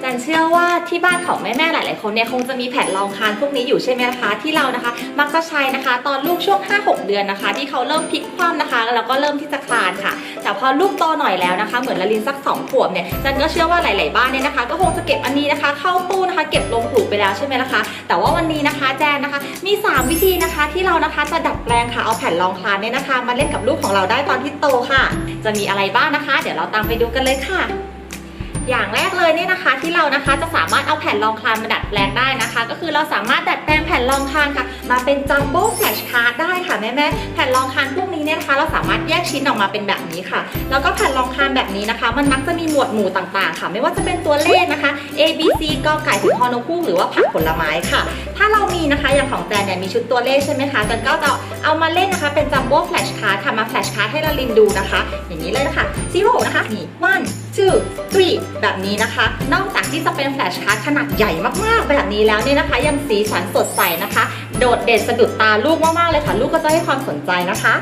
แจนเชื่อว่าที่บ้านของแม่ๆหลาย ๆ คนเนี่ยคงจะมีแผ่นรองคานพวกนี้อยู่ใช่ไหมคะ ที่เรานะคะ มักจะใช้นะคะ ตอนลูกช่วง 5-6 เดือนนะคะ ที่เขาเริ่มพลิกคว่ำนะคะ แล้วก็เริ่มที่จะคลานค่ะ แต่พอลูกโตหน่อยแล้วนะคะ เหมือนละลินสัก2ขวบเนี่ยจันก็เชื่อว่าหลาย ๆ บ้านเนี่ยนะคะ ก็คงจะเก็บอันนี้นะคะ เข้าตู้นะคะ เก็บลงปลูกไปแล้วใช่ไหมล่ะคะ แต่ว่าวันนี้นะคะแจนนะคะ มี 3 วิธีนะคะ ที่เรานะคะจะดัดแปลงค่ะเอาแผ่นรองคานเนี่ยนะคะ มาเล่นกับลูกของเราได้ตอนที่โตค่ะ จะมีอะไรบ้างนะคะ เดี๋ยวเราตามไปดูกันเลยค่ะ อย่างแรกเลยเนี่ยนะคะที่เรานะคะจะสามารถเอาแผ่นรองคลานมาดัดแปลงได้นะคะ ก็คือเราสามารถดัดแปลงแผ่นรองคลานค่ะ มาเป็นจัมโบ้แฟลชการ์ดได้ค่ะแม่แม่แผ่นรองคลานพวกนี้เนี่ยนะคะ เราสามารถแยกชิ้นออกมาเป็นแบบนี้ค่ะ แล้วก็แผ่นรองคลานแบบนี้นะคะ มันมักจะมีหมวดหมู่ต่างๆ ค่ะ ไม่ว่าจะเป็นตัวเลขนะคะ A B C กอไก่ถึงฮอนกฮูกหรือว่าผักผลไม้ค่ะ ถ้าเรามีนะคะอย่างของแจนเนี่ยมีชุดตัวเลขใช่ไหมคะจันก็จะเอามาเล่นนะคะเป็นจัมโบ้แฟลชการ์ดค่ะมาแฟลชการ์ดให้ลาลินดูนะคะ อย่างนี้เลยนะคะซีโร่นะคะนี่ one two three แบบนี้นะคะ นอกจากที่จะเป็นแฟลชการ์ดขนาดใหญ่มากๆ แบบนี้แล้วเนี่ยนะคะ ยังสีสันสดใสนะคะ โดดเด่นสะดุดตาลูกมากๆเลยค่ะ ลูกก็จะให้ความสนใจนะคะ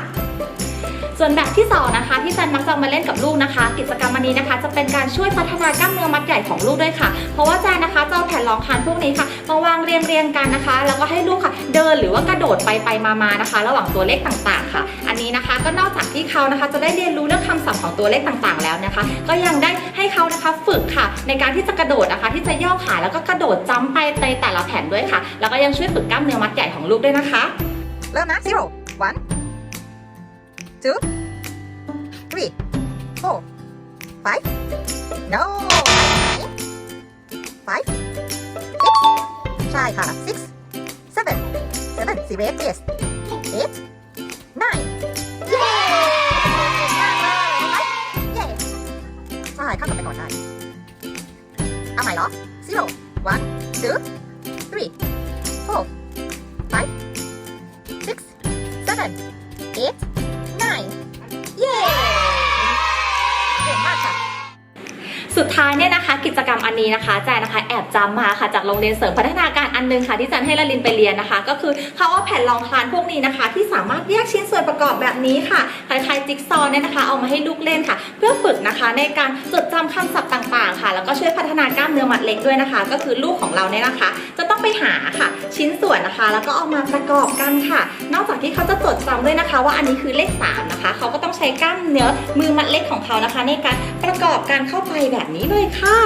ส่วนแบบที่สองนะคะที่จัน จะมาเล่นกับลูกนะคะ กิจกรรมอันนี้นะคะ จะเป็นการช่วยพัฒนากล้ามเนื้อมัดใหญ่ของลูกด้วยค่ะ เพราะว่าจันะคะจะเอาแผ่นรองคานพวกนี้ค่ะมาวางเรียงเรียงกันนะคะ แล้วก็ให้ลูกค่ะ เดินหรือว่ากระโดดไปไปมามานะคะ ระหว่างตัวเลขต่างๆ ค่ะ อันนี้นะคะก็นอกจากที่เขานะคะ จะได้เรียนรู้เรื่องคำศัพท์ของตัวเลขต่างๆ แล้วนะคะ ก็ยังได้ให้เขานะคะฝึกค่ะ ในการที่จะกระโดดนะคะ ที่จะย่อขาแล้วก็กระโดดจ้ำไปในแต่ละแผ่นด้วยค่ะ แล้วก็ยังช่วยฝึกกล้ามเนื้อมัดใหญ่ของลูกด้วยนะคะ เริ่มนะ zero one two four five no five six ใช่ค่ะ six seven seven serious yes eight nine เย้เย้ใช่ข้ามกลับไปก่อนได้เอาใหม่เหรอ zero one two three four five six seven eight nine เย้เก่งมากค่ะสุดท้ายเนี่ยนะคะกิจกรรมอันนี้นะคะแจนนะคะแอบจำมาค่ะจากโรงเรียนเสริมพัฒนาการอันนึงค่ะที่แจนให้ละลินไปเรียนนะคะ ก็คือเขาเอาแผ่นรองคลานพวกนี้นะคะ ที่สามารถแยกชิ้นส่วนประกอบแบบนี้ค่ะคล้ายๆจิ๊กซอว์เนี่ยนะคะเอามาให้ลูกเล่นค่ะ เพื่อฝึกนะคะในการจดจำคำศัพท์ต่างๆ ค่ะ แล้วก็ช่วยพัฒนากล้ามเนื้อมัดเล็กด้วยนะคะ ก็คือลูกของเราเนี่ยนะคะ จะ ต้องไปหาค่ะ ชิ้นส่วนนะคะ แล้วก็เอามาประกอบกันค่ะ นอกจากที่เขาจะจดจำด้วยนะคะ ว่าอันนี้คือเลข3นะคะเขาก็ต้องใช้กล้ามเนื้อมือมัดเล็กของเขานะคะ ในการประกอบการเข้าไปแบบนี้เลยค่ะ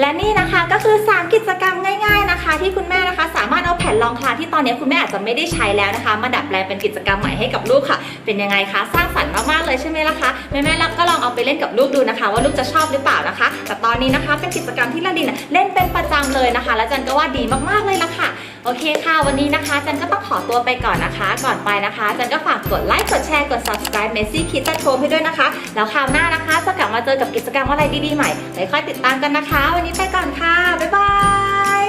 และนี่นะคะก็คือ 3 กิจกรรมง่าย ๆนะคะ ที่คุณแม่นะคะ สามารถเอาแผ่นรองคลาที่ตอนนี้คุณแม่อาจจะไม่ได้ใช้แล้วนะคะ มาดัดแปลงเป็นกิจกรรมใหม่ให้กับลูกค่ะ เป็นยังไงคะสร้างสรรค์มากๆเลยใช่ไหมล่ะคะแม่ๆแล้วก็ลองเอาไปเล่นกับลูกดูนะคะ ว่าลูกจะชอบหรือเปล่านะคะ แต่ตอนนี้นะคะเป็นกิจกรรมที่ละลินเล่นเป็นประจำเลยนะคะ และจันก็ว่าดีมากๆเลยล่ะค่ะโอเคค่ะ วันนี้นะคะจันก็ต้องขอตัวไปก่อนนะคะ ก่อนไปนะคะจันก็ฝากกดไลค์กดแชร์กด subscribe Messi Kids at Home ให้ด้วยนะคะ แล้วคราวหน้านะคะจะกลับมาเจอกับกิจกรรมอะไรดีๆใหม่ไว้คอยติดตามกันนะคะนี้ไปก่อนค่ะ บ๊ายบาย